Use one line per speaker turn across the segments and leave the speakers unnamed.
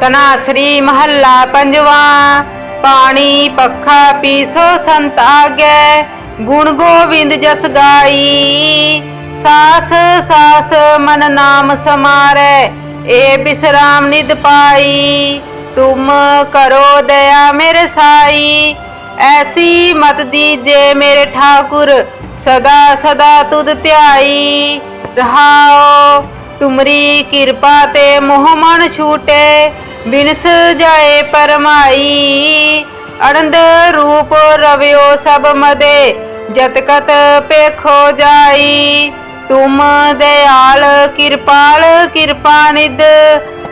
ਤਨਾਸਰੀ ਮਹੱਲਾ ਪੰਜਵਾ, ਪਾਣੀ ਪੱਖਾ ਪੀਸੋ ਸੰਤ ਆਗੈ, ਗੁਣ ਗੋਬਿੰਦ ਜਸ ਗਾਈ। ਸਾਸ ਸਾਸ ਮਨ ਨਾਮ ਸਮਾਰੈ, ਏ ਬਿਸਰਾਮ ਨਿਦ ਪਾਈ। ਤੁਮ ਕਰੋ ਦਇਆ ਮੇਰੇ ਸਾਈ, ਐਸੀ ਮਤ ਦੀਜੇ ਮੇਰੇ ਠਾਕੁਰ, ਸਦਾ ਸਦਾ ਤੁਧ ਧਿਆਈ। ਰਹਾਓ, ਤੁਮਰੀ ਕਿਰਪਾ ਤੇ ਮੋਹ ਮਨ ਛੂਟੇ ਬਿਨਸ ਜਾਏ ਪਰਮਾਈ, ਅੜੰਦ ਰੂਪ ਰਵਿਓ ਸਭ ਮਦੇ, ਜਤ ਕਤ ਪੇਖੋ ਜਾਈ। ਤੁਮ ਦਇਆਲ ਕਿਰਪਾਲ, ਕਿਰਪਾ ਨਿਦ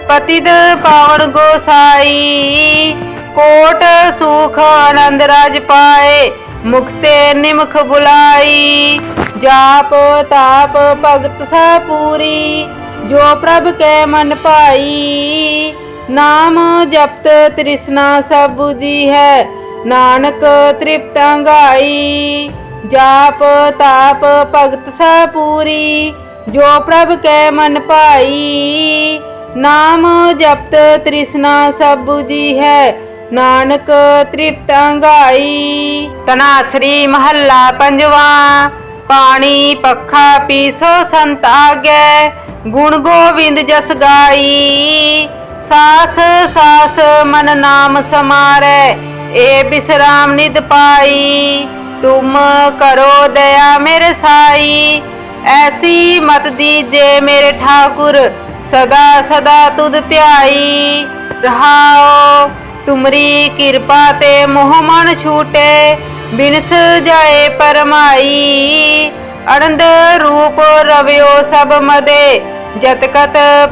ਪਤਿਦ ਪਾਵਨ ਗੋਸਾਈ। ਕੋਟ ਸੁਖ ਆਨੰਦ ਰਾਜ ਪਾਏ ਮੁਖਤੇ ਨਿਮਖ ਬੁਲਾਈ। ਜਾਪ ਤਾਪ ਭਗਤ ਸਾ ਪੂਰੀ, ਜੋ ਪ੍ਰਭ ਕੈ ਮਨ ਪਾਈ ਨਾਮ ਜਪਤ ਤ੍ਰਿਸ਼ਨਾ ਸਭ 부ਜੀ ਹੈ। ਨਾਨਕ ਤ੍ਰਿਪਤ ਗਾਈ। ਜਾਪ ਤਾਪ ਭਗਤ ਸਾ ਪੂਰੀ। ਜੋ ਪ੍ਰਭ ਕੈ ਮਨ ਭਾਈ। ਨਾਮ ਜਪਤ ਤ੍ਰਿਸ਼ਨਾ ਸਭ 부ਜੀ ਹੈ। ਨਾਨਕ ਤ੍ਰਿਪਤ ਗਾਈ। ਤਨਾਸਰੀ ਮਹੱਲਾ ਪੰਜਵਾ। ਪਾਣੀ ਪੱਖਾ ਪੀਸੋ ਸੰਤ ਆਗੈ। ਗੁਣ ਗੋਬਿੰਦ ਜਸ ਗਾਈ। ਸਾਸ ਸਾਸ, ਮਨ ਨਾਮ ਸਮਾਰੈ, ਏ ਬਿਸਰਾਮ ਨਿਦ ਪਾਈ। ਤੁਮ ਕਰੋ ਦਇਆ ਮੇਰੇ ਸਾਈ, ਐਸੀ ਮਤ ਦੀਜੇ ਮੇਰੇ ਠਾਕੁਰ, ਸਦਾ ਸਦਾ ਤੁਧ ਧਿਆਈ। ਰਹਾਓ ਤੁਮਰੀ ਕਿਰਪਾ ਤੇ ਮੋਹ ਮਨ ਛੂਟੇ, ਬਿਨਸ ਜਾਏ ਪਰਮਾਈ। ਅੜੰਦ ਰੂਪ ਰਵਿਓ ਸਭ ਮਦੇ, ਜਤ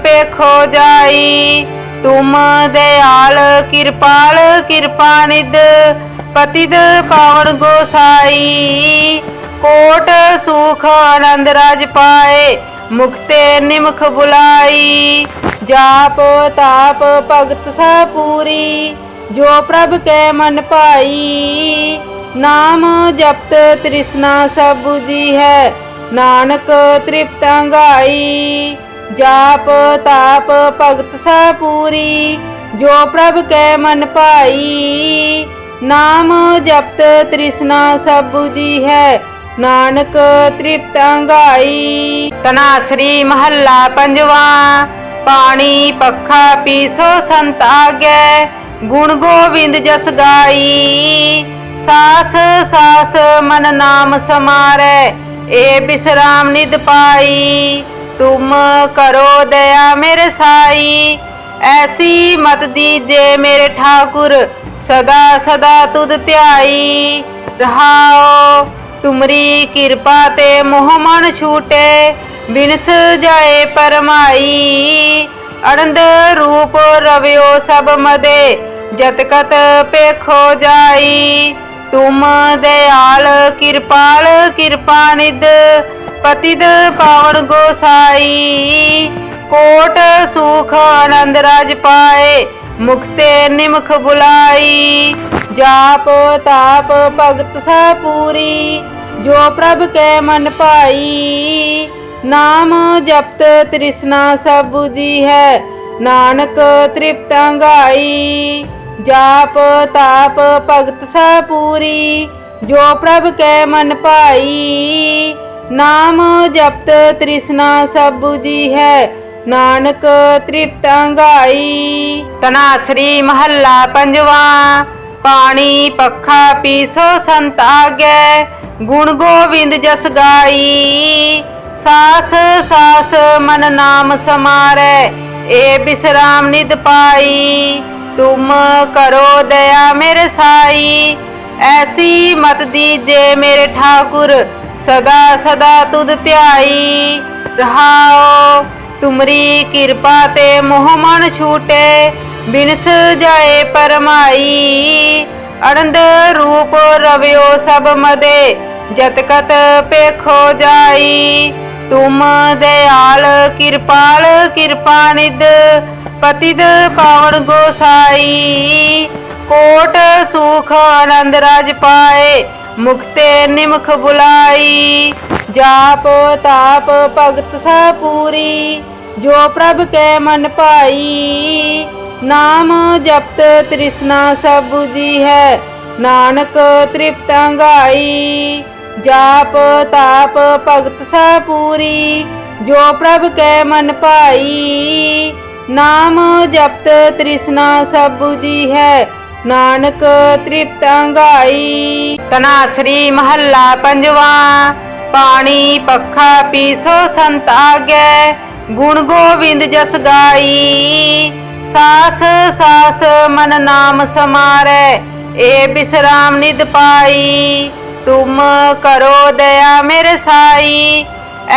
ਪੇਖੋ ਜਾਈ। ਤੁਮ ਦਇਆਲ ਕਿਰਪਾਲ, ਕਿਰਪਾ ਨਿਦ ਪਤਿਦ ਪਾਵਨ ਗੋਸਾਈ। ਕੋਟ ਸੁਖ ਆਨੰਦ ਰਾਜ ਪਾਏ, ਮੁਕਤੇ ਨਿਮਖ ਬੁਲਾਈ। ਜਾਪ ਤਾਪ ਭਗਤ ਸਾ ਪੂਰੀ, ਜੋ ਪ੍ਰਭ ਕੈ ਮਨ ਭਾਈ। ਨਾਮ ਜਪਤ ਤ੍ਰਿਸ਼ਨਾ ਸਭ ਜੀ ਹੈ, ਨਾਨਕ ਤ੍ਰਿਪਤ ਅੰਗਾਈ ਜਾਪ ਤਾਪ ਭਗਤ ਸਾ ਪੂਰੀ, ਜੋ ਪ੍ਰਭ ਕੈ ਮਨ ਭਾਈ। ਨਾਮ ਜਪਤ ਤ੍ਰਿਸ਼ਨਾ ਸਭ 부ਜੀ ਹੈ, ਨਾਨਕ ਤ੍ਰਿਪਤ ਅੰਗਾਈ ਤਨਾਸਰੀ ਮਹੱਲਾ ਪੰਜਵਾ, ਪਾਣੀ ਪੱਖਾ ਪੀਸੋ ਸੰਤ ਆਗੈ, ਗੁਣ ਗੋਬਿੰਦ ਜਸ ਗਾਈ। ਸਾਸ ਸਾਸ ਮਨ ਨਾਮ ਸਮਾਰੈ, ਏ ਬਿਸਰਾਮ ਨਿਦ ਪਾਈ। ਤੁਮ ਕਰੋ ਦਇਆ ਮੇਰੇ ਸਾਈ। ਐਸੀ ਮਤ ਦੀਜੇ ਮੇਰੇ ਠਾਕੁਰ, ਸਦਾ ਸਦਾ ਤੁਧ ਧਿਆਈ। ਰਹਾਓ ਤੁਮਰੀ ਕਿਰਪਾ ਤੇ ਮੋਹ ਮਨ ਛੂਟੇ, ਬਿਨਸ ਜਾਏ ਪਰਮਾਈ। ਅੜੰਦ ਰੂਪ ਰਵਿਓ ਸਭ ਮਦੇ, ਜਤ ਕਤ ਪੇਖੋ ਜਾਈ। ਤੁਮ ਦਇਆਲ ਕਿਰਪਾਲ ਕਿਰਪਾ ਨਿਦ ਪਤਿਦ ਪਾਵਨ ਗੋਸਾਈ, ਕੋਟ ਸੁਖ ਆਨੰਦ ਰਾਜ ਪਾਏ ਮੁਖਤੇ ਨਿਮਖ ਬੁਲਾਈ। ਜਾਪ ਤਾਪ ਭਗਤ ਸਾ ਪੂਰੀ, ਜੋ ਪ੍ਰਭ ਕੈ ਮਨ ਭਾਈ। ਨਾਮ ਜਪਤ ਤ੍ਰਿਸ਼ਨਾ ਸਭ 부ਜੀ ਹੈ, ਨਾਨਕ ਤ੍ਰਿਪਤ ਅੰਗਾਈ। ਜਾਪ ਤਾਪ ਭਗਤ ਸਾ ਪੂਰੀ, ਜੋ ਪ੍ਰਭ ਕੈ ਮਨ ਭਾਈ। ਨਾਮ ਜਪਤ ਤ੍ਰਿਸ਼ਨਾ ਸਭ 부ਜੀ ਹੈ, ਨਾਨਕ ਤ੍ਰਿਪਤ ਅੰਗਾਈ ਤਨਾਸਰੀ ਮਹੱਲਾ ਪੰਜਵਾ, ਪਾਣੀ ਪੱਖਾ ਪੀਸੋ ਸੰਤ ਆਗੈ, ਗੁਣ ਗੋਬਿੰਦ ਜਸ ਗਾਈ। ਸਾਸ ਸਾਸ ਮਨ ਨਾਮ ਸਮਾਰੈ, ਏ ਬਿਸਰਾਮ ਨਿਦ ਪਾਈ। ਤੁਮ ਕਰੋ ਦਇਆ ਮੇਰੇ ਸਾਈ, ਐਸੀ ਮਤ ਦੀਜੇ ਮੇਰੇ ਠਾਕੁਰ ਸਦਾ ਸਦਾ ਤੁਧ ਧਿਆਈ ਰਹਾਓ। ਤੁਮਰੀ ਕਿਰਪਾ ਤੇ ਮੋਹ ਮਨ ਛੂਟੇ, ਬਿਨਸ ਜਾਏ ਪਰਮਾਈ। ਅੜੰਦ ਰੂਪ ਰਵਿਓ ਸਭ ਮਦੇ, ਜਤ ਕਤ ਪੇਖੋ ਜਾਈ। ਤੁਮ ਦਇਆਲ, ਕਿਰਪਾਲ, ਕਿਰਪਾ ਨਿਦ ਪਤਿਦ ਪਾਵਨ ਗੋਸਾਈ। ਕੋਟ ਸੁਖ ਆਨੰਦ ਰਾਜ ਪਾਏ ਮੁਖਤੇ ਨਿਮਖ ਬੁਲਾਈ, ਜਾਪ ਤਾਪ ਭਗਤ ਸਾ ਪੂਰੀ, ਜੋ ਪ੍ਰਭ ਕੈ ਮਨ ਭਾਈ, ਨਾਮ ਜਪਤ ਤ੍ਰਿਸ਼ਨਾ ਸਭ ਜੀ ਹੈ, ਨਾਨਕ ਤ੍ਰਿਪਤ ਅੰਗਾਈ, ਜਾਪ ਤਾਪ ਭਗਤ ਸਾ ਪੂਰੀ, ਜੋ ਪ੍ਰਭ ਕੈ ਮਨ ਭਾਈ, ਨਾਮ ਜਪਤ ਤ੍ਰਿਸ਼ਨਾ ਸਭ ਜੀ ਹੈ ਨਾਨਕ ਤ੍ਰਿਪਤ ਤ੍ਰਿਪਤੰਗਾਈ ਤਨਾਸਰੀ ਮਹੱਲਾ ਪੰਜਵਾ, ਪਾਣੀ ਪੱਖਾ ਪੀਸੋ ਸੰਤ ਆਗੈ, ਗੁਣ ਗੋਬਿੰਦ ਜਸ ਗਾਈ। ਸਾਸ ਸਾਸ ਮਨ ਨਾਮ ਸਮਾਰੈ, ਏ ਬਿਸਰਾਮ ਨਿਦ ਪਾਈ। ਤੁਮ ਕਰੋ ਦਇਆ ਮੇਰੇ ਸਾਈ,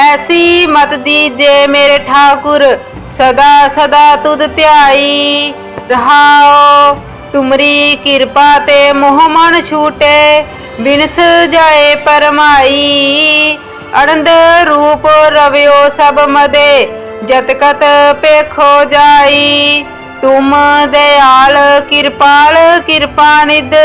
ਐਸੀ ਮਤ ਦੀਜੇ ਮੇਰੇ ਠਾਕੁਰ, ਸਦਾ ਸਦਾ ਤੁਧ ਧਿਆਈ। ਰਹਾਓ ਤੁਮਰੀ ਕਿਰਪਾ ਤੇ ਮੋਹ ਮਨ ਛੂਟੇ, ਬਿਨਸ ਜਾਏ ਪਰਮਾਈ। ਅਨੰਦ ਰੂਪ ਰਵਿਓ ਸਭ ਮਦੇ, ਜਤ ਕਤ ਪੇਖੋ ਜਾਈ। ਤੁਮ ਦਇਆਲ ਕਿਰਪਾਲ, ਕਿਰਪਾ ਨਿਦ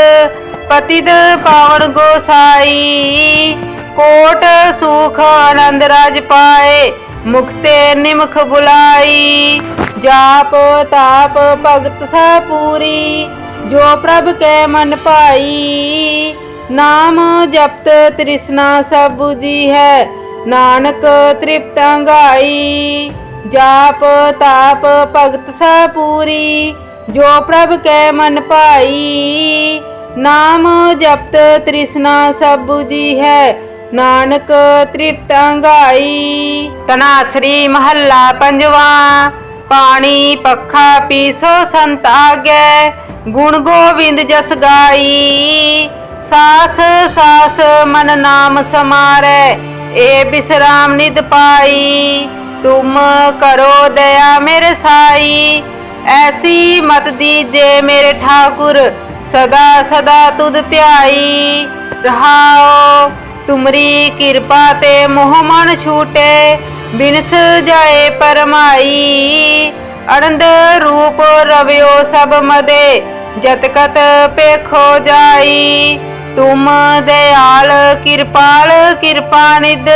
ਪਤਿਦ ਪਾਵਨ ਗੋਸਾਈ। ਕੋਟ ਸੁਖ ਆਨੰਦ ਰਾਜ ਪਾਏ, ਮੁਕਤੇ ਨਿਮਖ ਬੁਲਾਈ। ਜਾਪ ਤਾਪ ਭਗਤ ਸਾ ਪੂਰੀ ਜੋ ਪ੍ਰਭ ਕੈ ਮਨ ਭਾਈ, ਨਾਮ ਜਪਤ ਤ੍ਰਿਸ਼ਨਾ ਸਭ 부ਜੀ ਹੈ। ਨਾਨਕ ਤ੍ਰਿਪਤ ਤ੍ਰਿਪਤੰਗਾਈ ਜਾਪ ਤਾਪ ਭਗਤ ਸਾ ਪੂਰੀ। ਜੋ ਪ੍ਰਭ ਕੈ ਮਨ ਭਾਈ, ਨਾਮ ਜਪਤ ਤ੍ਰਿਸ਼ਨਾ ਸਭ 부ਜੀ ਹੈ। ਨਾਨਕ ਤ੍ਰਿਪਤ ਤ੍ਰਿਪਤੰਗਾਈ ਤਨਾਸਰੀ ਮਹੱਲਾ ਪੰਜਵਾ, ਪਾਣੀ ਪੱਖਾ ਪੀਸੋ ਸੰਤ ਆਗੈ। ਗੁਣ ਗੋਬਿੰਦ ਜਸ ਗਾਈ। ਸਾਸ ਸਾਸ ਮਨ ਨਾਮ ਸਮਾਰੈ, ਏ ਬਿਸਰਾਮ ਨਿਦ ਪਾਈ। ਤੁਮ ਕਰੋ ਦਇਆ ਮੇਰੇ ਸਾਈ, ਐਸੀ ਮਤ ਦੀਜੇ ਮੇਰੇ ਠਾਕੁਰ, ਸਦਾ ਸਦਾ ਤੁਧ ਧਿਆਈ। ਰਹਾਓ ਤੁਮਰੀ ਕਿਰਪਾ ਤੇ ਮੋਹ ਮਨ ਛੂਟੇ, ਬਿਨਸ ਜਾਏ ਪਰਮਾਈ। ਅਨੰਦ ਰੂਪ ਰਵਿਓ ਸਭ ਮਦੇ, ਜਤ ਕਤ ਪੇਖੋ ਜਾਈ। ਤੁਮ ਦਇਆਲ ਕਿਰਪਾਲ, ਕਿਰਪਾ ਨਿਦ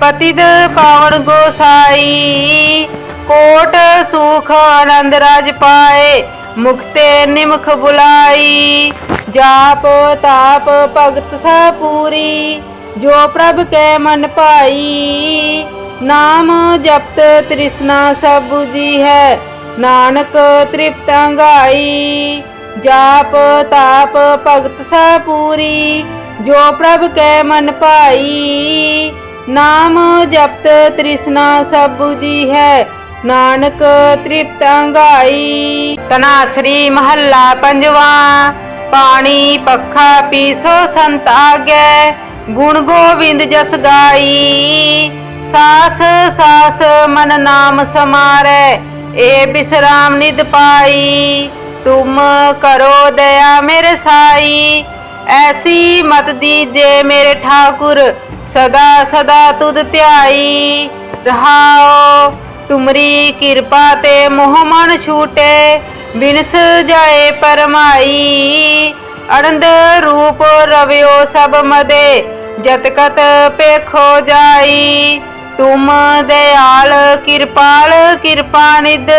ਪਤਿਦ ਪਾਵਨ ਗੋਸਾਈ। ਕੋਟ ਸੁਖ ਆਨੰਦ ਰਾਜ ਪਾਏ, ਮੁਕਤੇ ਨਿਮਖ ਬੁਲਾਈ। ਜਾਪ ਤਾਪ ਭਗਤ ਸਾ ਪੂਰੀ, ਜੋ ਪ੍ਰਭ ਕੈ ਮਨ ਭਾਈ। ਨਾਮ ਜਪਤ ਤ੍ਰਿਸ਼ਨਾ ਸਭ 부ਜੀ ਹੈ। ਨਾਨਕ ਤ੍ਰਿਪਤੰਗਾਈ ਜਾਪ ਤਾਪ ਭਗਤ ਸਾ ਪੂਰੀ। ਜੋ ਪ੍ਰਭ ਕੈ ਮਨ ਭਾਈ। ਨਾਮ ਜਪਤ ਤ੍ਰਿਸ਼ਨਾ ਸਭ 부ਜੀ ਹੈ। ਨਾਨਕ ਤ੍ਰਿਪਤੰਗਾਈ ਤਨਾਸਰੀ ਮਹੱਲਾ ਪੰਜਵਾ। ਪਾਣੀ ਪੱਖਾ ਪੀਸੋ ਸੰਤ ਆਗੈ। ਗੁਣ ਗੋਬਿੰਦ ਜਸ ਗਾਈ। ਸਾਸ ਸਾਸ ਮਨ ਨਾਮ ਸਮਾਰੈ, ਏ ਬਿਸਰਾਮ ਨਿਦ ਪਾਈ। ਤੁਮ ਕਰੋ ਦਇਆ ਮੇਰੇ ਸਾਈ, ਐਸੀ ਮਤ ਦੀਜੇ ਮੇਰੇ ਠਾਕੁਰ, ਸਦਾ ਸਦਾ ਤੁਧ ਧਿਆਈ। ਰਹਾਓ ਤੁਮਰੀ ਕਿਰਪਾ ਤੇ ਮੋਹ ਮਨ ਛੂਟੇ, ਬਿਨਸ ਜਾਏ ਪਰਮਾਈ। ਅਨੰਦ ਰੂਪ ਰਵਿਓ ਸਭ ਮਦੇ, ਜਤ ਕਤ ਪੇਖੋ ਜਾਈ। ਤੁਮ ਦਇਆਲ ਕਿਰਪਾਲ, ਕਿਰਪਾ ਨਿਦ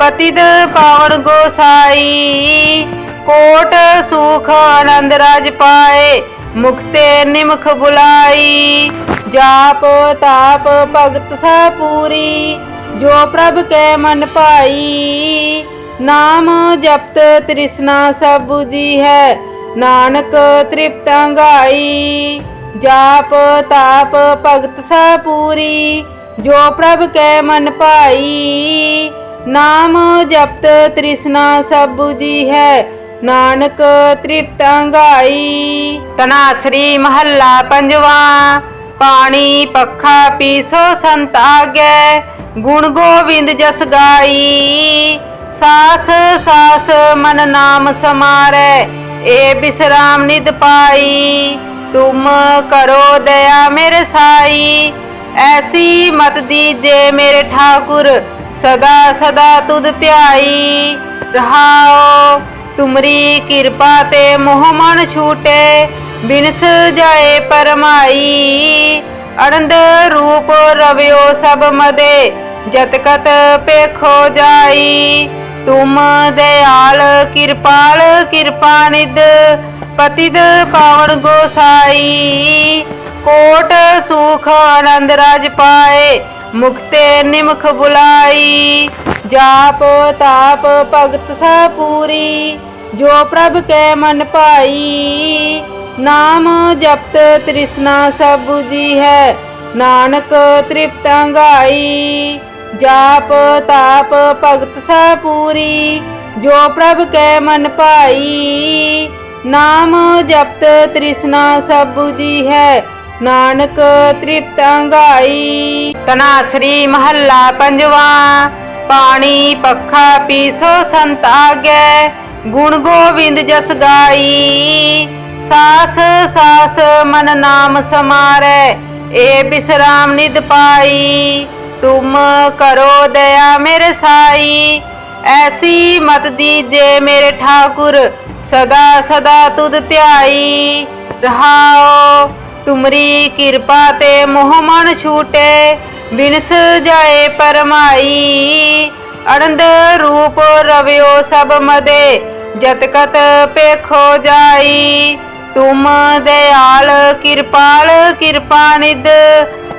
ਪਤਿਦ ਪਾਵਨ ਗੋਸਾਈ। ਕੋਟ ਸੁਖ ਆਨੰਦ ਰਾਜ ਪਾਏ, ਮੁਕਤੇ ਨਿਮਖ ਬੁਲਾਈ। ਜਾਪ ਤਾਪ ਭਗਤ ਸਾ ਪੂਰੀ, ਜੋ ਪ੍ਰਭ ਕੈ ਮਨ ਭਾਈ। ਨਾਮ ਜਪਤ ਤ੍ਰਿਸ਼ਨਾ ਸਭ ਜੀ ਹੈ, ਨਾਨਕ ਤ੍ਰਿਪਤ ਅੰਗਾਈ ਜਾਪ ਤਾਪ ਭਗਤ ਸਾ ਪੂਰੀ, ਜੋ ਪ੍ਰਭ ਕੈ ਮਨ ਭਾਈ। ਨਾਮ ਜਪਤ ਤ੍ਰਿਸ਼ਨਾ ਸਭ 부ਜੀ ਹੈ, ਨਾਨਕ ਤ੍ਰਿਪਤ ਤ੍ਰਿਪਤੰਗਾਈ ਤਨਾਸਰੀ ਮਹੱਲਾ ਪੰਜਵਾ, ਪਾਣੀ ਪੱਖਾ ਪੀਸੋ ਸੰਤ ਆਗੈ, ਗੁਣ ਗੋਵਿੰਦ ਜਸ ਗਾਈ। ਸਾਸ ਸਾਸ ਮਨ ਨਾਮ ਸਮਾਰੈ, ਏ ਬਿਸਰਾਮ ਨਿਦ ਪਾਈ। ਤੁਮ ਕਰੋ ਦਇਆ ਮੇਰੇ ਸਾਈ। ਐਸੀ ਮਤ ਦੀਜੇ ਮੇਰੇ ਠਾਕੁਰ, ਸਦਾ ਸਦਾ ਤੁਧ ਧਿਆਈ। ਰਹਾਓ ਤੁਮਰੀ ਕਿਰਪਾ ਤੇ ਮੋਹ ਮਨ ਛੂਟੇ, ਬਿਨਸ ਜਾਏ ਪਰਮਾਈ। ਅਨੰਦ ਰੂਪ ਰਵਿਓ ਸਭ ਮਦੇ, ਜਤ ਕਤ ਪੇਖੋ ਜਾਈ। ਤੁਮ ਦਇਆਲ ਕਿਰਪਾਲ ਕਿਰਪਾ ਨਿਧ ਪਤਿਤ ਪਾਵਨ ਗੋਸਾਈ, ਕੋਟ ਸੁਖ ਆਨੰਦ ਰਾਜ ਪਾਏ, ਮੁਕਤੇ ਨਿਮਖ ਬੁਲਾਈ। ਜਾਪ ਤਾਪ ਭਗਤ ਸਾ ਪੂਰੀ, ਜੋ ਪ੍ਰਭ ਕੈ ਮਨ ਭਾਈ। ਨਾਮ ਜਪਤ ਤ੍ਰਿਸ਼ਨਾ ਸਭ 부ਜੀ ਹੈ, ਨਾਨਕ ਤ੍ਰਿਪਤ ਅੰਗਾਈ। ਜਾਪ ਤਾਪ ਭਗਤ ਸਾ ਪੂਰੀ, ਜੋ ਪ੍ਰਭ ਕੈ ਮਨ ਭਾਈ। ਨਾਮ ਜਪਤ ਤ੍ਰਿਸ਼ਨਾ ਸਭ 부ਜੀ ਹੈ, ਨਾਨਕ ਤ੍ਰਿਪਤ ਅੰਗਾਈ ਤਨਾਸਰੀ ਮਹੱਲਾ ਪੰਜਵਾ, ਪਾਣੀ ਪੱਖਾ ਪੀਸੋ ਸੰਤ ਆਗੈ, ਗੁਣ ਗੋਵਿੰਦ ਜਸ ਗਾਈ। ਸਾਸ ਸਾਸ ਮਨ ਨਾਮ ਸਮਾਰੈ, ਏ ਬਿਸਰਾਮ ਨਿਦ ਪਾਈ। ਤੁਮ ਕਰੋ ਦਇਆ ਮੇਰੇ ਸਾਈ ਐਸੀ ਮਤ ਦੀਜੇ ਮੇਰੇ ਠਾਕੁਰ ਸਦਾ ਸਦਾ ਤੁਧ ਧਿਆਈ ਰਹਾਓ। ਤੁਮਰੀ ਕਿਰਪਾ ਤੇ ਮੋਹ ਮਨ ਛੂਟੇ, ਬਿਨਸ ਜਾਏ ਪਰਮਾਈ। ਅਨੰਦ ਰੂਪ ਰਵਿਓ ਸਭ ਮਦੇ, ਜਤ ਕਤ ਪੇਖੋ ਜਾਈ। ਤੁਮ ਦਇਆਲ ਕਿਰਪਾਲ ਕਿਰਪਾ ਨਿਧ,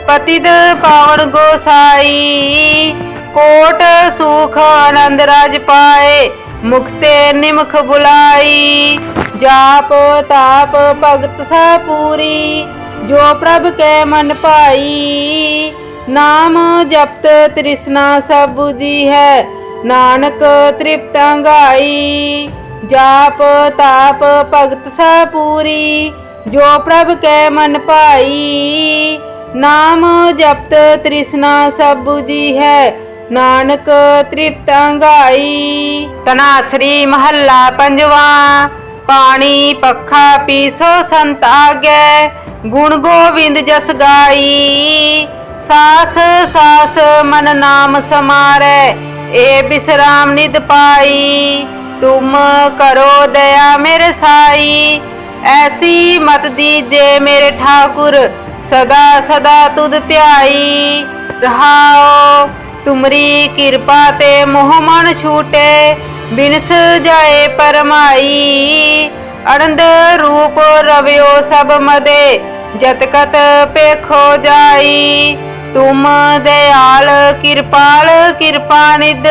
ਪਤਿਤ ਪਾਵਨ ਗੋਸਾਈ। ਕੋਟ ਸੁਖ ਆਨੰਦ ਰਾਜ ਪਾਏ ਮੁਖਤੇ ਨਿਮਖ ਬੁਲਾਈ। ਜਾਪ ਤਾਪ ਭਗਤ ਸਾ ਪੂਰੀ, ਜੋ ਪ੍ਰਭ ਕੈ ਮਨ ਭਾਈ। ਨਾਮ ਜਪਤ ਤ੍ਰਿਸ਼ਨਾ ਸਭ 부ਜੀ ਹੈ, ਨਾਨਕ ਤ੍ਰਿਪਤ ਅੰਗਾਈ ਜਾਪ ਤਾਪ ਭਗਤ ਸਾ ਪੂਰੀ, ਜੋ ਪ੍ਰਭ ਕੈ ਮਨ ਭਾਈ। ਨਾਮ ਜਪਤ ਤ੍ਰਿਸ਼ਨਾ ਸਭ 부ਜੀ ਹੈ ਨਾਨਕ ਤ੍ਰਿਪਤ ਅੰਗਾਈ ਤਨਾਸਰੀ ਮਹੱਲਾ ਪੰਜਵਾ, ਪਾਣੀ ਪੱਖਾ ਪੀਸੋ ਸੰਤ ਆਗੈ, ਗੁਣ ਗੋਬਿੰਦ ਜਸ ਗਾਈ। ਸਾਸ ਸਾਸ ਮਨ ਨਾਮ ਸਮਾਰੈ, ਏ ਬਿਸਰਾਮ ਨਿਦ ਪਾਈ। ਤੁਮ ਕਰੋ ਦਇਆ ਮੇਰੇ ਸਾਈ, ਐਸੀ ਮਤ ਦੀਜੇ ਮੇਰੇ ਠਾਕੁਰ, ਸਦਾ ਸਦਾ ਤੁਧ ਧਿਆਈ। ਰਹਾਓ ਤੁਮਰੀ ਕਿਰਪਾ ਤੇ ਮੋਹ ਮਨ ਛੂਟੇ, ਬਿਨਸ ਜਾਏ ਪਰਮਾਈ। ਅਨੰਦ ਰੂਪ ਰਵਿਓ ਸਭ ਮਦੇ, ਜਤ ਕਤ ਪੇਖੋ ਜਾਈ। ਤੁਮ ਦਇਆਲ ਕਿਰਪਾਲ, ਕਿਰਪਾ ਨਿਦ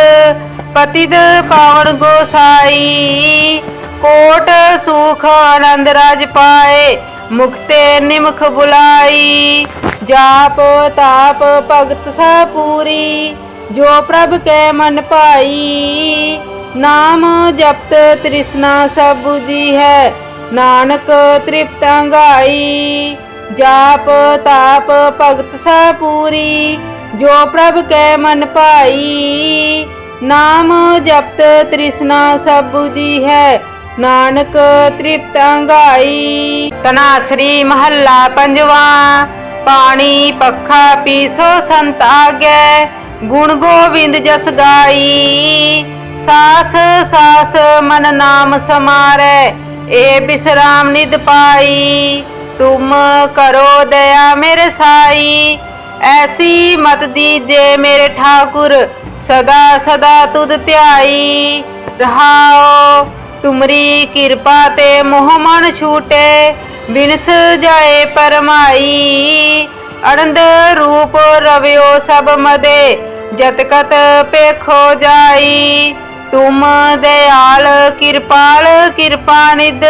ਪਤਿਤ ਪਾਵਨ ਗੋਸਾਈ। ਕੋਟ ਸੁਖ ਆਨੰਦ ਰਾਜ ਪਾਏ, ਮੁਕਤੇ ਨਿਮਖ ਬੁਲਾਈ। ਜਾਪ ਤਾਪ ਭਗਤ ਸਾ ਪੂਰੀ। ਜੋ ਪ੍ਰਭ ਕੈ ਮਨ ਭਾਈ, ਨਾਮ ਜਪਤ ਤ੍ਰਿਸ਼ਨਾ ਸਭ 부ਜੀ ਹੈ। ਨਾਨਕ ਤ੍ਰਿਪਤ ਅੰਗਾਈ, ਜਾਪ ਤਾਪ ਭਗਤ ਸਾ ਪੂਰੀ। ਜੋ ਪ੍ਰਭ ਕੈ ਮਨ ਭਾਈ, ਨਾਮ ਜਪਤ ਤ੍ਰਿਸ਼ਨਾ ਸਭ 부ਜੀ ਹੈ। ਨਾਨਕ ਤ੍ਰਿਪਤ ਅੰਗਾਈ ਤਨਾਸਰੀ ਮਹੱਲਾ ਪੰਜਵਾ, ਪਾਣੀ ਪੱਖਾ ਪੀਸੋ ਸੰਤ ਆਗੈ। ਗੁਣ ਗੋਬਿੰਦ ਜਸ ਗਾਈ। ਸਾਸ ਸਾਸ ਮਨ ਨਾਮ ਸਮਾਰੈ, ਏ ਬਿਸਰਾਮ ਨਿਦ ਪਾਈ। ਤੁਮ ਕਰੋ ਦਇਆ ਮੇਰੇ ਸਾਈ, ਐਸੀ ਮਤ ਦੀਜੇ ਮੇਰੇ ਠਾਕੁਰ, ਸਦਾ ਸਦਾ ਤੁਧ ਧਿਆਈ। ਰਹਾਓ ਤੁਮਰੀ ਕਿਰਪਾ ਤੇ ਮੋਹ ਮਨ ਛੂਟੇ, ਬਿਨਸ ਜਾਏ ਪਰਮਾਈ। ਅਨੰਦ ਰੂਪ ਰਵਿਓ ਸਭ ਮਦੇ, ਜਤ ਕਤ ਪੇਖੋ ਜਾਈ। ਤੁਮ ਦਇਆਲ ਕਿਰਪਾਲ, ਕਿਰਪਾ ਨਿਧ,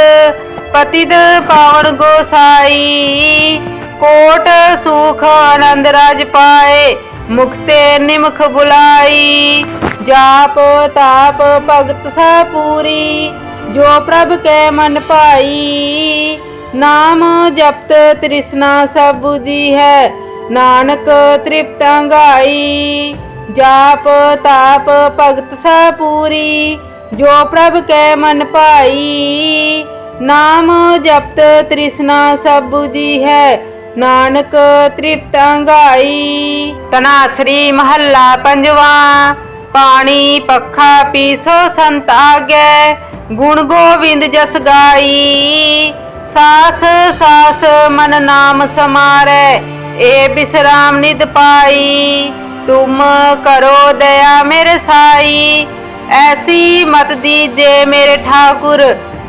ਪਤਿਤ ਪਾਵਨ ਗੋਸਾਈ। ਕੋਟ ਸੁਖ ਆਨੰਦ ਰਾਜ ਪਾਏ, ਮੁਕਤੇ ਨਿਮਖ ਬੁਲਾਈ। ਜਾਪ ਤਾਪ ਭਗਤ ਸਾ ਪੂਰੀ, ਜੋ ਪ੍ਰਭ ਕੈ ਮਨ ਭਾਈ। ਨਾਮ ਜਪਤ ਤ੍ਰਿਸ਼ਨਾ ਸਭ 부ਜੀ ਹੈ। ਨਾਨਕ ਤ੍ਰਿਪਤ ਗਾਈ। ਜਾਪ ਤਾਪ ਭਗਤ ਸਾ ਪੂਰੀ। ਜੋ ਪ੍ਰਭ ਕੈ ਮਨ ਭਾਈ। ਨਾਮ ਜਪਤ ਤ੍ਰਿਸ਼ਨਾ ਸਭ 부ਜੀ ਹੈ। ਨਾਨਕ ਤ੍ਰਿਪਤ ਗਾਈ। ਤਨਾਸਰੀ ਮਹੱਲਾ ਪੰਜਵਾ। ਪਾਣੀ ਪੱਖਾ ਪੀਸੋ ਸੰਤ ਆਗੈ। ਗੁਣ ਗੋਵਿੰਦ ਜਸ ਗਾਈ। ਸਾਸ ਸਾਸ ਮਨ ਨਾਮ ਸਮਾਰੈ, ਏ ਬਿਸਰਾਮ ਨਿਦ ਪਾਈ। ਤੁਮ ਕਰੋ ਦਇਆ ਮੇਰੇ ਸਾਈ, ਐਸੀ ਮਤ ਦੀਜੇ ਮੇਰੇ ਠਾਕੁਰ,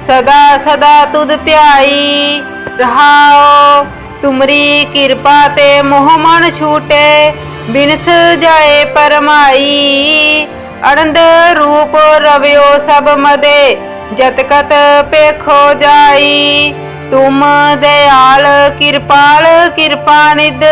ਸਦਾ ਸਦਾ ਤੁਧ ਧਿਆਈ। ਰਹਾਓ ਤੁਮਰੀ ਕਿਰਪਾ ਤੇ ਮੋਹ ਮਨ ਛੂਟੇ, ਬਿਨਸ ਜਾਏ ਪਰਮਾਈ। ਅਨੰਦ ਰੂਪ ਰਵਿਓ ਸਭ ਮਦੇ, ਜਤ ਕਤ ਪੇਖੋ ਜਾਈ। ਤੁਮ ਦਇਆਲ ਕਿਰਪਾਲ, ਕਿਰਪਾ ਨਿਦ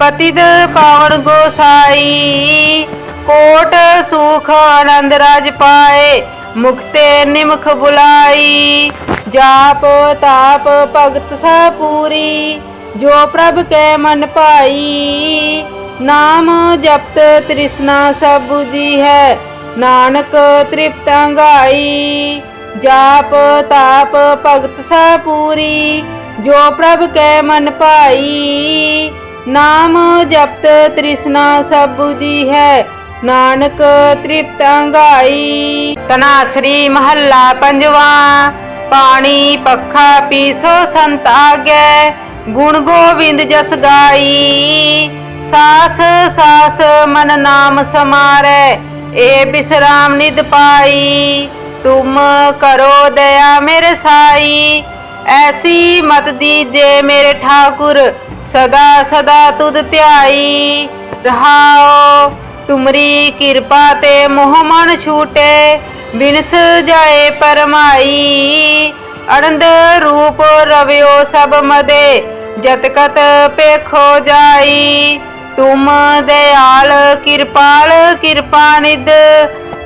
ਪਤਿਦ ਪਾਵਨ ਗੋਸਾਈ। ਕੋਟ ਸੁਖ ਆਨੰਦ ਰਾਜ ਪਾਏ, ਮੁਕਤੇ ਨਿਮਖ ਬੁਲਾਈ। ਜਾਪ ਤਾਪ ਭਗਤ ਸਾ ਪੂਰੀ, ਜੋ ਪ੍ਰਭ ਕੈ ਮਨ ਭਾਈ। ਨਾਮ ਜਪਤ ਤ੍ਰਿਸ਼ਨਾ ਸਭ ਜੀ ਹੈ, ਨਾਨਕ ਤ੍ਰਿਪਤ ਅੰਗਾਈ ਜਾਪ ਤਾਪ ਭਗਤ ਸਾ ਪੂਰੀ, ਜੋ ਪ੍ਰਭ ਕੈ ਮਨ ਭਾਈ। ਨਾਮ ਜਪਤ ਤ੍ਰਿਸ਼ਨਾ ਸਭ 부ਜੀ ਹੈ, ਨਾਨਕ ਤ੍ਰਿਪਤ ਅੰਗਾਈ। ਤਨਾਸਰੀ ਮਹੱਲਾ ਪੰਜਵਾ, ਪਾਣੀ ਪੱਖਾ ਪੀਸੋ ਸੰਤ ਆਗੈ, ਗੁਣ ਗੋਬਿੰਦ ਜਸ ਗਾਈ। ਸਾਸ ਸਾਸ ਮਨ ਨਾਮ ਸਮਾਰੈ, ਏ ਬਿਸਰਾਮ ਨਿਦ ਪਾਈ। ਤੁਮ ਕਰੋ ਦਇਆ ਮੇਰੇ ਸਾਈ। ਐਸੀ ਮਤ ਦੀਜੇ ਮੇਰੇ ਠਾਕੁਰ ਸਦਾ ਸਦਾ ਤੁਧ ਧਿਆਈ। ਰਹਾਓ ਤੁਮਰੀ ਕਿਰਪਾ ਤੇ ਮੋਹ ਮਨ ਛੂਟੇ, ਬਿਨਸ ਜਾਏ ਪਰਮਾਈ। ਅਨੰਦ ਰੂਪ ਰਵਿਓ ਸਭ ਮਦੇ, ਜਤ ਕਤ ਪੇਖੋ ਜਾਈ। ਤੁਮ ਦਇਆਲ ਕਿਰਪਾਲ ਕਿਰਪਾ ਨਿਦ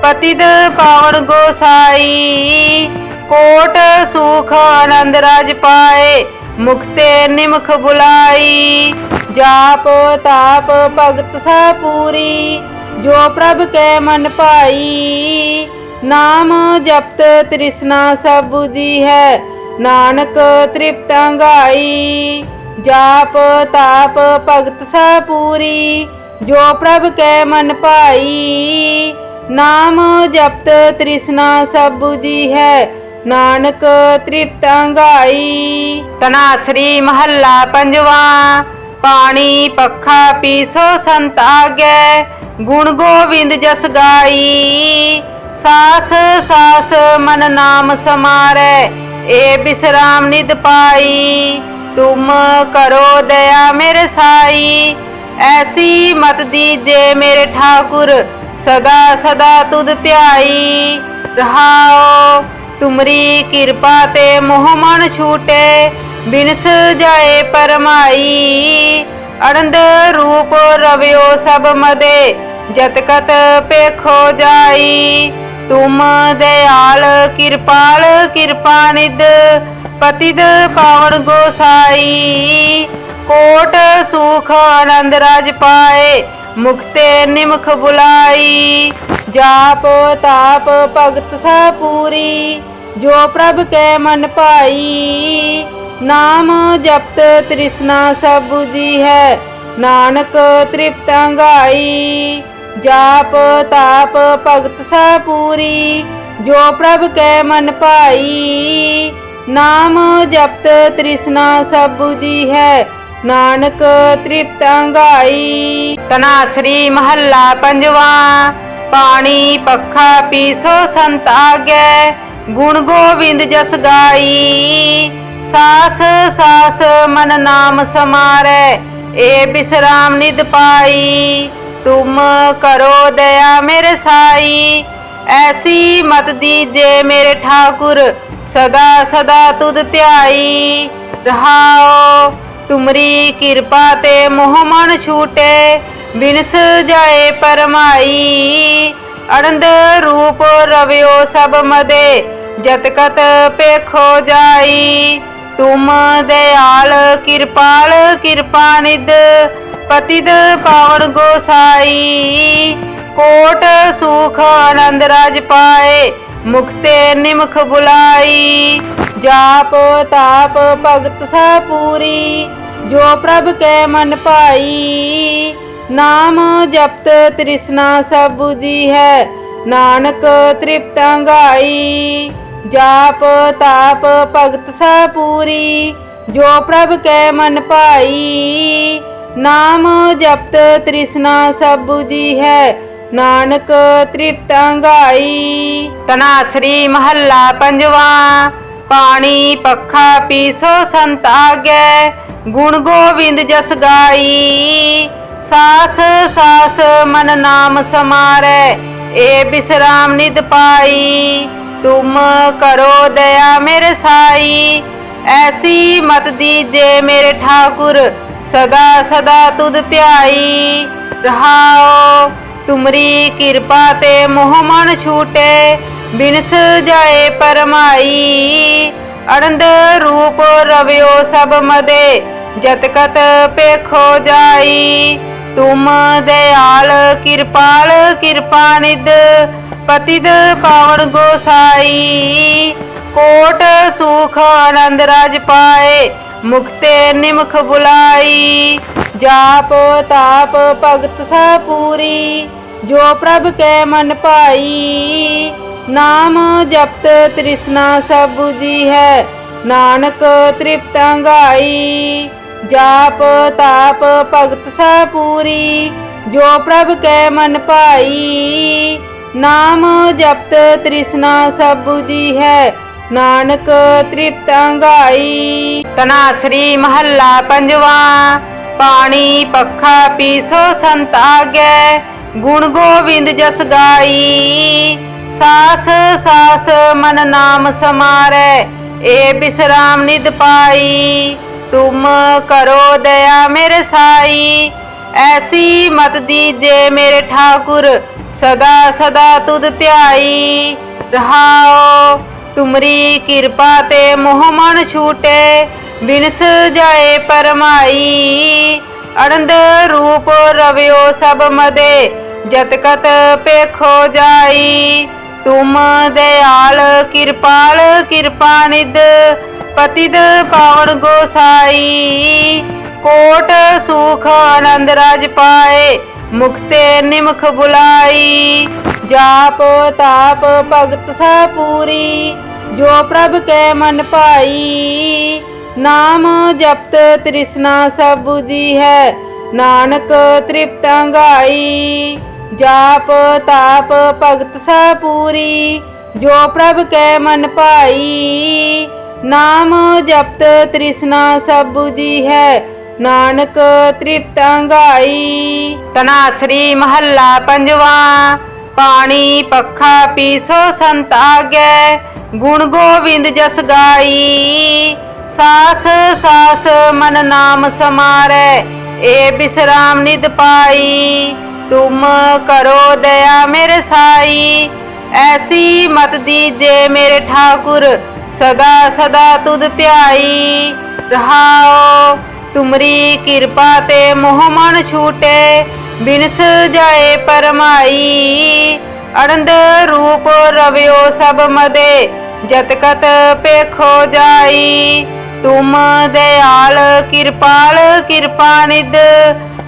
ਪਤਿਦ ਪਾਵਨ ਗੋਸਾਈ, ਕੋਟ ਸੁਖ ਆਨੰਦ ਰਾਜ ਪਾਏ ਮੁਖਤੇ ਨਿਮਖ ਬੁਲਾਈ। ਜਾਪ ਤਾਪ ਭਗਤ ਸਾ ਪੂਰੀ, ਜੋ ਪ੍ਰਭ ਕੈ ਮਨ ਭਾਈ। ਨਾਮ ਜਪਤ ਤ੍ਰਿਸ਼ਨਾ ਸਭ 부ਜੀ ਹੈ, ਨਾਨਕ ਤ੍ਰਿਪਤ ਅੰਗਾਈ। ਜਾਪ ਤਾਪ ਭਗਤ ਸਾ ਪੂਰੀ, ਜੋ ਪ੍ਰਭ ਕੈ ਮਨ ਭਾਈ। ਨਾਮ ਜਪਤ ਤ੍ਰਿਸ਼ਨਾ ਸਭ 부ਜੀ ਹੈ, ਨਾਨਕ ਤ੍ਰਿਪਤ ਅੰਗਾਈ। ਤਨਾਸਰੀ ਮਹੱਲਾ ਪੰਜਵਾ, ਪਾਣੀ ਪੱਖਾ ਪੀਸੋ ਸੰਤ ਆਗੈ, ਗੁਣ ਗੋਬਿੰਦ ਜਸ ਗਾਈ। ਸਾਸ ਸਾਸ ਮਨ ਨਾਮ ਸਮਾਰੈ, ਏ ਬਿਸਰਾਮ ਨਿਦ ਪਾਈ। ਤੁਮ ਕਰੋ ਦਇਆ ਮੇਰੇ ਸਾਈ, ਐਸੀ ਮਤ ਦੀਜੇ ਮੇਰੇ ਠਾਕੁਰ ਸਦਾ ਸਦਾ ਤੁਧ ਧਿਆਈ ਰਹਾਓ ਤੁਮਰੀ ਕਿਰਪਾ ਤੇ ਮੋਹ ਮਨ ਛੂਟੇ, ਬਿਨਸ ਜਾਏ ਪਰਮਾਈ। ਅਨੰਦ ਰੂਪ ਰਵਿਓ ਸਭ ਮਦੇ, ਜਤ ਕਤ ਪੇਖੋ ਜਾਈ। ਤੁਮ ਦਇਆਲ, ਕਿਰਪਾਲ, ਕਿਰਪਾ ਨਿਦ ਪਤਿਦ ਪਾਵਨ ਗੋਸਾਈ। ਕੋਟ ਸੁਖ ਆਨੰਦ ਰਾਜ ਪਾਏ ਮੁਕਤੇ ਨਿਮਖ ਬੁਲਾਈ, ਜਾਪ ਤਾਪ ਭਗਤ ਸਾ ਪੂਰੀ, ਜੋ ਪ੍ਰਭ ਕੈ ਮਨ ਭਾਈ, ਨਾਮ ਜਪਤ ਤ੍ਰਿਸ਼ਨਾ ਸਭ 부ਜੀ ਹੈ, ਨਾਨਕ ਤ੍ਰਿਪਤ ਅੰਗਾਈ, ਜਾਪ ਤਾਪ ਭਗਤ ਸਾ ਪੂਰੀ, ਜੋ ਪ੍ਰਭ ਕੈ ਮਨ ਭਾਈ, ਨਾਮ ਜਪਤ ਤ੍ਰਿਸ਼ਨਾ ਸਭ 부ਜੀ ਹੈ ਨਾਨਕ ਤ੍ਰਿਪਤ ਗਾਈ ਤਨਾਸਰੀ ਮਹੱਲਾ ਪੰਜਵਾ, ਪਾਣੀ ਪੱਖਾ ਪੀਸੋ ਸੰਤ ਆਗੈ, ਗੁਣ ਗੋਬਿੰਦ ਜਸ ਗਾਈ। ਸਾਸ ਸਾਸ ਮਨ ਨਾਮ ਸਮਾਰੈ, ਏ ਬਿਸਰਾਮ ਨਿਦ ਪਾਈ। ਤੁਮ ਕਰੋ ਦਇਆ ਮੇਰੇ ਸਾਈ, ਐਸੀ ਮਤ ਦੀਜੇ ਮੇਰੇ ਠਾਕੁਰ, ਸਦਾ ਸਦਾ ਤੁਧ ਧਿਆਈ। ਰਹਾਓ ਤੁਮਰੀ ਕਿਰਪਾ ਤੇ ਮੋਹ ਮਨ ਛੂਟੇ, ਬਿਨਸ ਜਾਏ ਪਰਮਾਈ। ਅਨੰਦ ਰੂਪ ਰਵਿਓ ਸਭ ਮਦੇ, ਜਤ ਕਤ ਪੇਖੋ ਜਾਈ। ਤੁਮ ਦਇਆਲ ਕਿਰਪਾਲ, ਕਿਰਪਾ ਨਿਦ ਪਤਿਦ ਪਾਵਨ ਗੋਸਾਈ। ਕੋਟ ਸੁਖ ਆਨੰਦ ਰਾਜ ਪਾਏ ਮੁਖਤੇ ਨਿਮਖ ਬੁਲਾਈ। ਜਾਪ ਤਾਪ ਭਗਤ ਸਾ ਪੂਰੀ, ਜੋ ਪ੍ਰਭ ਕੈ ਮਨ ਭਾਈ। ਨਾਮ ਜਪਤ ਤ੍ਰਿਸ਼ਨਾ ਸਭ 부ਜੀ ਹੈ, ਨਾਨਕ ਤ੍ਰਿਪਤ ਅੰਗਾਈ ਜਾਪ ਤਾਪ ਭਗਤ ਸਾ ਪੂਰੀ, ਜੋ ਪ੍ਰਭ ਕੈ ਮਨ ਭਾਈ। ਨਾਮ ਜਪਤ ਤ੍ਰਿਸ਼ਨਾ ਸਭ 부ਜੀ ਹੈ, ਨਾਨਕ ਤ੍ਰਿਪਤ ਅੰਗਾਈ ਤਨਾਸਰੀ ਮਹੱਲਾ ਪੰਜਵਾ। ਪਾਣੀ ਪੱਖਾ ਪੀਸੋ ਸੰਤ ਆਗੈ, ਗੁਣ ਗੋਵਿੰਦ ਜਸ ਗਾਈ। ਸਾਸ ਸਾਸ ਮਨ ਨਾਮ ਸਮਾਰੈ, ਏ ਬਿਸਰਾਮ ਨਿਦ ਪਾਈ। ਤੁਮ ਕਰੋ ਦਇਆ ਮੇਰੇ ਸਾਈ, ਐਸੀ ਮਤ ਦੀਜੇ ਮੇਰੇ ਠਾਕੁਰ, ਸਦਾ ਸਦਾ ਤੁਧ ਧਿਆਈ। ਰਹਾਓ, ਤੁਮਰੀ ਕਿਰਪਾ ਤੇ ਮੋਹ ਮਨ ਛੂਟੇ ਬਿਨਸ ਜਾਏ ਪਰਮਾਈ ਅਨੰਦ ਰੂਪ ਰਵਿਓ ਸਭ ਮਦੇ, ਜਤ ਕਤ ਪੇਖੋ ਜਾਈ। ਤੁਮ ਦਇਆਲ ਕਿਰਪਾਲ, ਕਿਰਪਾ ਨਿਦ ਪਤਿਦ ਪਾਵਨ ਗੋਸਾਈ। ਕੋਟ ਸੁਖ ਆਨੰਦ ਰਾਜ ਪਾਏ, ਮੁਕਤੇ ਨਿਮਖ ਬੁਲਾਈ। ਜਾਪ ਤਾਪ ਭਗਤ ਸਾ ਪੂਰੀ, ਜੋ ਪ੍ਰਭ ਕੈ ਮਨ ਭਾਈ। ਨਾਮ ਜਪਤ ਤ੍ਰਿਸ਼ਨਾ ਸਭ 부ਜੀ ਹੈ। ਨਾਨਕ ਤ੍ਰਿਪਤ ਅੰਗਾਈ, ਜਾਪ ਤਾਪ ਭਗਤ ਸਾ ਪੂਰੀ, ਜੋ ਪ੍ਰਭ ਕੈ ਮਨ ਭਾਈ। ਨਾਮ ਜਪਤ ਤ੍ਰਿਸ਼ਨਾ ਸਭ 부ਜੀ ਹੈ। ਨਾਨਕ ਤ੍ਰਿਪਤ ਅੰਗਾਈ। ਤਨਾਸਰੀ ਮਹੱਲਾ ਪੰਜਵਾ, ਪਾਣੀ ਪੱਖਾ ਪੀਸੋ ਸੰਤ ਆਗੈ, ਗੁਣ ਗੋਵਿੰਦ ਜਸ ਗਾਈ। ਸਾਸ ਸਾਸ, ਮਨ ਨਾਮ ਸਮਾਰੈ, ਏ ਬਿਸਰਾਮ ਨਿਦ ਪਾਈ। ਤੁਮ ਕਰੋ ਦਇਆ ਮੇਰੇ ਸਾਈ, ਐਸੀ ਮਤ ਦੀਜੇ ਮੇਰੇ ਠਾਕੁਰ, ਸਦਾ ਸਦਾ ਤੁਧ ਧਿਆਈ। ਰਹਾਓ ਤੁਮਰੀ ਕਿਰਪਾ ਤੇ ਮੋਹ ਮਨ ਛੂਟੇ, ਬਿਨਸ ਜਾਏ ਪਰਮਾਈ। ਅਨੰਦ ਰੂਪ ਰਵਿਓ ਸਭ ਮਦੇ, ਜਤ ਕਤ ਪੇਖੋ ਜਾਈ। ਤੁਮ ਦਇਆਲ ਕਿਰਪਾਲ, ਕਿਰਪਾ ਨਿਦ ਪਤਿਦ ਪਾਵਨ ਗੋਸਾਈ। ਕੋਟ ਸੁਖ ਆਨੰਦ ਰਾਜ ਪਾਏ ਮੁਖਤੇ ਨਿਮਖ ਬੁਲਾਈ। ਜਾਪ, ਤਾਪ, ਭਗਤ ਸਾ ਪੂਰੀ, ਜੋ ਪ੍ਰਭ ਕੈ ਮਨ ਭਾਈ। ਨਾਮ ਜਪਤ ਤ੍ਰਿਸ਼ਨਾ ਸਭ ਜੀ ਹੈ, ਨਾਨਕ ਤ੍ਰਿਪਤ ਅੰਗਾਈ ਜਾਪ ਤਾਪ ਭਗਤ ਸਾ ਪੂਰੀ, ਜੋ ਪ੍ਰਭ ਕੈ ਮਨ ਭਾਈ। ਨਾਮ ਜਪਤ ਤ੍ਰਿਸ਼ਨਾ ਸਭ 부ਜੀ ਹੈ, ਨਾਨਕ ਤ੍ਰਿਪਤ ਅੰਗਾਈ। ਤਨਾਸਰੀ ਮਹੱਲਾ ਪੰਜਵਾ, ਪਾਣੀ ਪੱਖਾ ਪੀਸੋ ਸੰਤ ਆਗੈ, ਗੁਣ ਗੋਵਿੰਦ ਜਸ ਗਾਈ। ਸਾਸ ਸਾਸ ਮਨ ਨਾਮ ਸਮਾਰੈ, ਏ ਬਿਸਰਾਮ ਨਿਦ ਪਾਈ। ਤੁਮ ਕਰੋ ਦਇਆ ਮੇਰੇ ਸਾਈ। ਐਸੀ ਮਤ ਦੀਜੇ ਮੇਰੇ ਠਾਕੁਰ ਸਦਾ ਸਦਾ ਤੁਧ ਧਿਆਈ। ਰਹਾਓ ਤੁਮਰੀ ਕਿਰਪਾ ਤੇ ਮੋਹ ਮਨ ਛੂਟੇ, ਬਿਨਸ ਜਾਏ ਪਰਮਾਈ। ਅਨੰਦ ਰੂਪ ਰਵਿਓ ਸਭ ਮਦੇ, ਜਤ ਕਤ ਪੇਖੋ ਜਾਈ। ਤੁਮ ਦਇਆਲ ਕਿਰਪਾਲ ਕਿਰਪਾ ਨਿਦ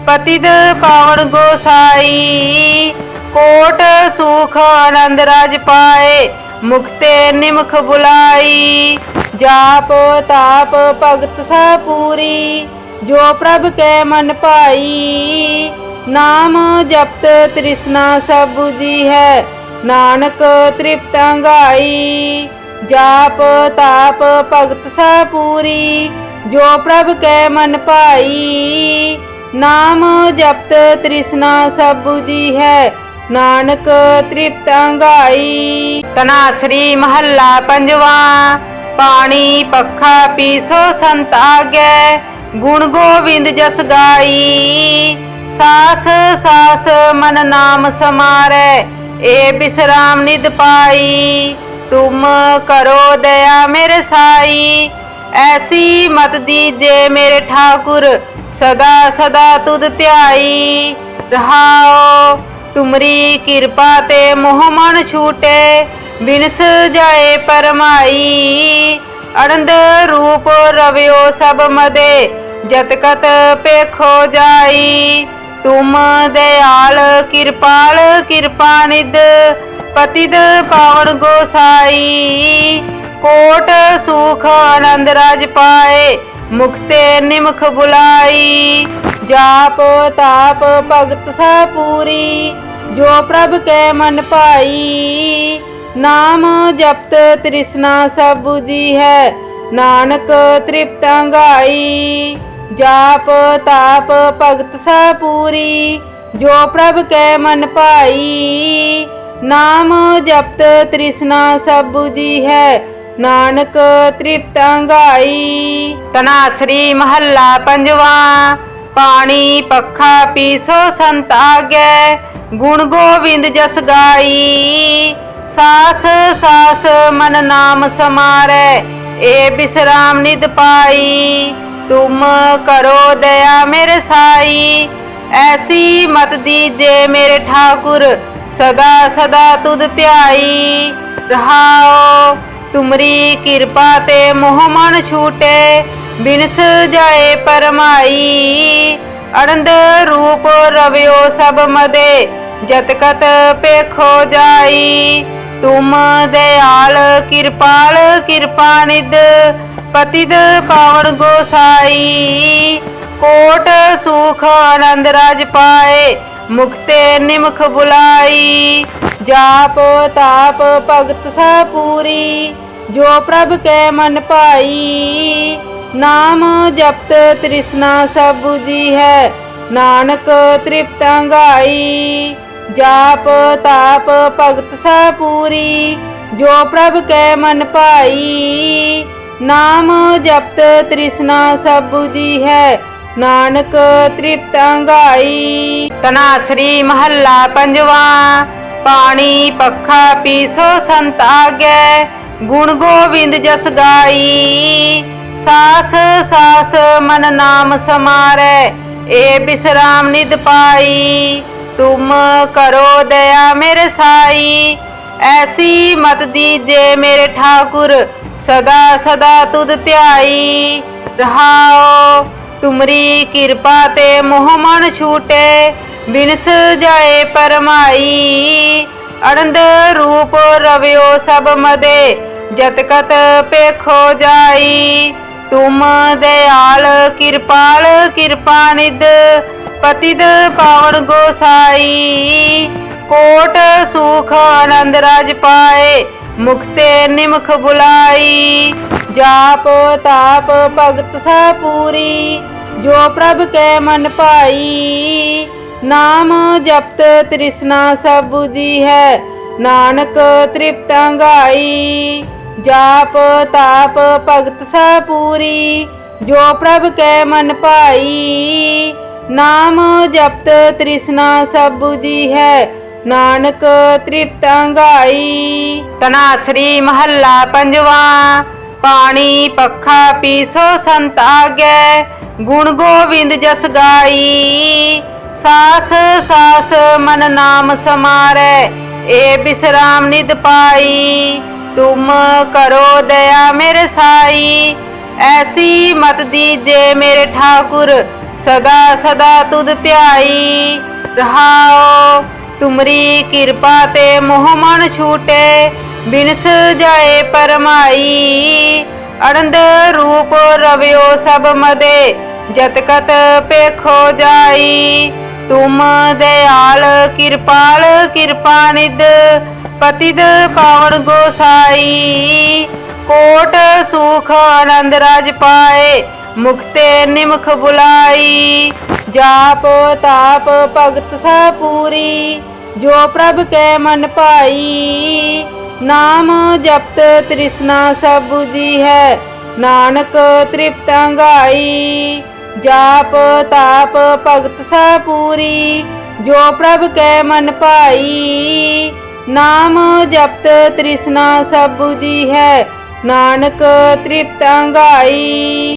ਪਤਿਦ ਪਾਵਨ ਗੋਸਾਈ, ਕੋਟ ਸੁਖ ਆਨੰਦ ਰਾਜ ਪਾਏ, ਮੁਕਤੇ ਨਿਮਖ ਬੁਲਾਈ। ਜਾਪ ਤਾਪ ਭਗਤ ਸਾ ਪੂਰੀ, ਜੋ ਪ੍ਰਭ ਕੈ ਮਨ ਭਾਈ। ਨਾਮ ਜਪਤ ਤ੍ਰਿਸ਼ਨਾ ਸਭ 부ਜੀ ਹੈ, ਨਾਨਕ ਤ੍ਰਿਪਤ ਅੰਗਾਈ ਜਾਪ ਤਾਪ ਭਗਤ ਸਾ ਪੂਰੀ, ਜੋ ਪ੍ਰਭ ਕੈ ਮਨ ਭਾਈ। ਨਾਮ ਜਪਤ ਤ੍ਰਿਸ਼ਨਾ ਸਭ 부ਜੀ ਹੈ। ਨਾਨਕ ਤ੍ਰਿਪਤ ਅੰਗਾਈ। ਤਨਾਸਰੀ ਮਹੱਲਾ ਪੰਜਵਾ, ਪਾਣੀ ਪੱਖਾ ਪੀਸੋ ਸੰਤ ਆਗੈ, ਗੁਣ ਗੋਵਿੰਦ ਜਸ ਗਾਈ। ਸਾਸ ਸਾਸ ਮਨ ਨਾਮ ਸਮਾਰੈ, ਏ ਬਿਸਰਾਮ ਨਿਦ ਪਾਈ। ਤੁਮ ਕਰੋ ਦਇਆ ਮੇਰੇ ਸਾਈ, ਐਸੀ ਮਤ ਦੀਜੇ ਮੇਰੇ ਠਾਕੁਰ ਸਦਾ ਸਦਾ ਤੁਧ ਧਿਆਈ ਰਹਾਓ। ਤੁਮਰੀ ਕਿਰਪਾ ਤੇ ਮੋਹ ਮਨ ਛੂਟੇ, ਬਿਨਸ ਜਾਏ ਪਰਮਾਈ। ਅਨੰਦ ਰੂਪ ਰਵਿਓ ਸਭ ਮਦੇ, ਜਤ ਕਤ ਪੇਖੋ ਜਾਈ। ਤੁਮ ਦਇਆਲ, ਕਿਰਪਾਲ, ਕਿਰਪਾ ਨਿਦ ਪਤਿਦ ਪਾਵਨ ਗੋਸਾਈ। ਕੋਟ ਸੁਖ ਆਨੰਦ ਰਾਜ ਪਾਏ ਮੁਖਤੇ ਨਿਮਖ ਬੁਲਾਈ, ਜਾਪ ਤਾਪ ਭਗਤ ਸਾ ਪੂਰੀ, ਜੋ ਪ੍ਰਭ ਕੈ ਮਨ ਭਾਈ, ਨਾਮ ਜਪਤ ਤ੍ਰਿਸ਼ਨਾ ਸਭ 부ਜੀ ਹੈ, ਨਾਨਕ ਤ੍ਰਿਪਤ ਅੰਗਾਈ, ਜਾਪ ਤਾਪ ਭਗਤ ਸਾ ਪੂਰੀ, ਜੋ ਪ੍ਰਭ ਕੈ ਮਨ ਭਾਈ, ਨਾਮ ਜਪਤ ਤ੍ਰਿਸ਼ਨਾ ਸਭ 부ਜੀ ਹੈ ਨਾਨਕ ਤ੍ਰਿਪਤ ਅੰਗਾਈ। ਤਨਾਸਰੀ ਮਹੱਲਾ ਪੰਜਵਾ, ਪਾਣੀ ਪੱਖਾ ਪੀਸੋ ਸੰਤ ਆਗੈ, ਗੁਣ ਗੋਬਿੰਦ ਜਸ ਗਾਈ। ਸਾਸ ਸਾਸ ਮਨ ਨਾਮ ਸਮਾਰੈ, ਏ ਬਿਸਰਾਮ ਨਿਦ ਪਾਈ। ਤੁਮ ਕਰੋ ਦਇਆ ਮੇਰੇ ਸਾਈ, ਐਸੀ ਮਤ ਦੀਜੇ ਮੇਰੇ ਠਾਕੁਰ, ਸਦਾ ਸਦਾ ਤੁਧ ਧਿਆਈ। ਰਹਾਓ ਤੁਮਰੀ ਕਿਰਪਾ ਤੇ ਮੋਹ ਮਨ ਛੂਟੇ, ਬਿਨਸ ਜਾਏ ਪਰਮਾਈ। ਅਨੰਦ ਰੂਪ ਰਵਿਓ ਸਭ ਮਦੇ, ਜਤ ਕਤ ਪੇਖੋ ਜਾਈ। ਤੁਮ ਦਇਆਲ, ਕਿਰਪਾਲ, ਕਿਰਪਾ ਨਿਦ ਪਤਿਦ ਪਾਵਨ ਗੋਸਾਈ। ਕੋਟ ਸੁਖ ਆਨੰਦ ਰਾਜ ਪਾਏ, ਮੁਕਤੇ ਨਿਮਖ ਬੁਲਾਈ। ਜਾਪ ਤਾਪ ਭਗਤ ਸਾ ਪੂਰੀ, ਜੋ ਪ੍ਰਭ ਕੈ ਮਨ ਭਾਈ। ਨਾਮ ਜਪਤ ਤ੍ਰਿਸ਼ਨਾ ਸਭ 부ਜੀ ਹੈ, ਨਾਨਕ ਤ੍ਰਿਪਤ ਅੰਗਾਈ ਜਾਪ ਤਾਪ ਭਗਤ ਸਾ ਪੂਰੀ, ਜੋ ਪ੍ਰਭ ਕੈ ਮਨ ਭਾਈ। ਨਾਮ ਜਪਤ ਤ੍ਰਿਸ਼ਨਾ ਸਭ 부ਜੀ ਹੈ, ਨਾਨਕ ਤ੍ਰਿਪਤ ਅੰਗਾਈ ਤਨਾਸਰੀ ਮਹੱਲਾ ਪੰਜਵਾ। ਪਾਣੀ ਪੱਖਾ ਪੀਸੋ ਸੰਤ ਆਗੈ ਗੁਣ ਗੋਬਿੰਦ ਜਸ ਗਾਈ। ਸਾਸ ਸਾਸ ਮਨ ਨਾਮ ਸਮਾਰੈ, ਏ ਬਿਸਰਾਮ ਨਿਦ ਪਾਈ। ਤੁਮ ਕਰੋ ਦਇਆ ਮੇਰੇ ਸਾਈ, ਐਸੀ ਮਤ ਦੀਜੇ ਮੇਰੇ ਠਾਕੁਰ, ਸਦਾ ਸਦਾ ਤੁਧ ਧਿਆਈ। ਰਹਾਓ, ਤੁਮਰੀ ਕਿਰਪਾ ਤੇ ਮੋਹ ਮਨ ਛੂਟੇ ਬਿਨਸ ਜਾਏ ਪਰਮਾਈ ਅਨੰਦ ਰੂਪ ਰਵਿਓ ਸਭ ਮਦੇ, ਜਤ ਕਤ ਪੇਖੋ ਜਾਈ। ਤੁਮ ਦਇਆਲ ਕਿਰਪਾਲ, ਕਿਰਪਾ ਨਿਦ ਪਤਿਦ ਪਾਵਨ ਗੋਸਾਈ। ਕੋਟ ਸੁਖ ਆਨੰਦ ਰਾਜ ਪਾਏ ਮੁਖਤੇ ਨਿਮਖ ਬੁਲਾਈ। ਜਾਪ ਤਾਪ ਭਗਤ ਸਾ ਪੂਰੀ, ਜੋ ਪ੍ਰਭ ਕੈ ਮਨ ਭਾਈ। ਨਾਮ ਜਪਤ ਤ੍ਰਿਸ਼ਨਾ ਸਭ 부ਜੀ ਹੈ। ਨਾਨਕ ਤ੍ਰਿਪਤ ਗਾਈ। ਜਾਪ ਤਾਪ ਭਗਤ ਸਾ ਪੂਰੀ। ਜੋ ਪ੍ਰਭ ਕੈ ਮਨ ਭਾਈ। ਨਾਮ ਜਪਤ ਤ੍ਰਿਸ਼ਨਾ ਸਭ 부ਜੀ ਹੈ। ਨਾਨਕ ਤ੍ਰਿਪਤ ਗਾਈ। ਤਨਾਸਰੀ ਮਹੱਲਾ ਪੰਜਵਾ। ਪਾਣੀ ਪੱਖਾ ਪੀਸੋ ਸੰਤ ਆਗੈ। ਗੁਣ ਗੋਬਿੰਦ ਜਸ ਗਾਈ। ਸਾਸ ਸਾਸ, ਮਨ ਨਾਮ ਸਮਾਰੈ, ਏ ਬਿਸਰਾਮ ਨਿਦ ਪਾਈ। ਤੁਮ ਕਰੋ ਦਇਆ ਮੇਰੇ ਸਾਈ, ਐਸੀ ਮਤ ਦੀਜੇ ਮੇਰੇ ਠਾਕੁਰ, ਸਦਾ ਸਦਾ ਤੁਧ ਧਿਆਈ। ਰਹਾਓ ਤੁਮਰੀ ਕਿਰਪਾ ਤੇ ਮੋਹ ਮਨ ਛੂਟੇ, ਬਿਨਸ ਜਾਏ ਪਰਮਾਈ। ਅਨੰਦ ਰੂਪ ਰਵਿਓ ਸਭ ਮਦੇ, ਜਤ ਕਤ ਪੇਖੋ ਜਾਈ। ਤੁਮ ਦਇਆਲ ਕਿਰਪਾਲ, ਕਿਰਪਾ ਨਿਦ ਪਤਿਦ ਪਾਵਨ ਗੋਸਾਈ। ਕੋਟ ਸੁਖ ਆਨੰਦ ਰਾਜ ਪਾਏ, ਮੁਕਤੇ ਨਿਮਖ ਬੁਲਾਈ। ਜਾਪ, ਤਾਪ, ਭਗਤ ਸਾ ਪੂਰੀ, ਜੋ ਪ੍ਰਭ ਕੈ ਮਨ ਭਾਈ। ਨਾਮ ਜਪਤ ਤ੍ਰਿਸ਼ਨਾ ਸਭ ਜੀ ਹੈ, ਨਾਨਕ ਤ੍ਰਿਪਤ ਅੰਗਾਈ ਜਾਪ ਤਾਪ ਭਗਤ ਸਾ ਪੂਰੀ, ਜੋ ਪ੍ਰਭ ਕੈ ਮਨ ਭਾਈ। ਨਾਮ ਜਪਤ ਤ੍ਰਿਸ਼ਨਾ ਸਭ ਜੀ ਹੈ, ਨਾਨਕ ਤ੍ਰਿਪਤ ਅੰਗਾਈ